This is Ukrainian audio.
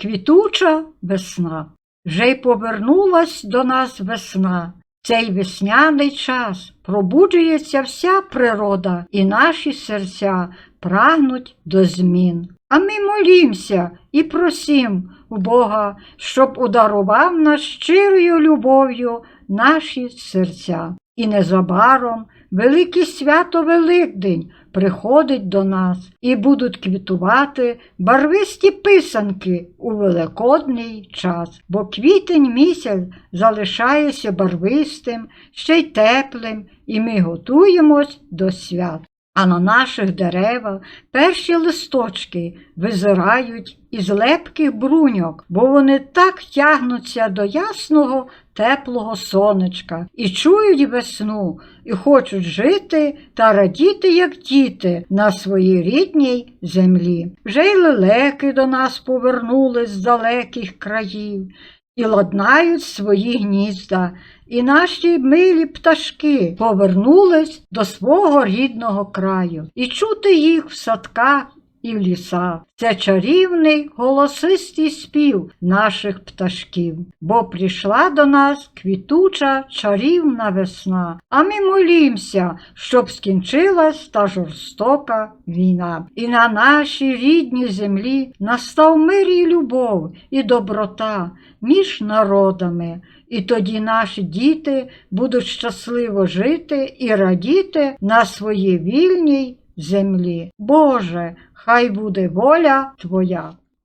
квітуча весна. Вже й повернулась до нас весна. Цей весняний час пробуджується вся природа, і наші серця прагнуть до змін. А ми молімся і просім у Бога, щоб ударував нас щирою любов'ю наші серця. І незабаром велике свято Великдень приходить до нас і будуть квітувати барвисті писанки у великодний час, бо квітень місяць залишається барвистим, ще й теплим, і ми готуємось до свят. А на наших деревах перші листочки визирають із лепких бруньок, бо вони так тягнуться до ясного теплого сонечка і чують весну, і хочуть жити та радіти, як діти, на своїй рідній землі. Вже й лелеки до нас повернулись з далеких країв. І ладнають свої гнізда, і наші милі пташки повернулись до свого рідного краю, і чути їх в садках і в лісах. Це чарівний голосистий спів наших пташків, бо прийшла до нас квітуча чарівна весна, а ми молімся, щоб скінчилась та жорстока війна. І на нашій рідній землі настав мир і любов, і доброта між народами. І тоді наші діти будуть щасливо жити і радіти на своїй вільній землі. Боже, хай буде воля Твоя.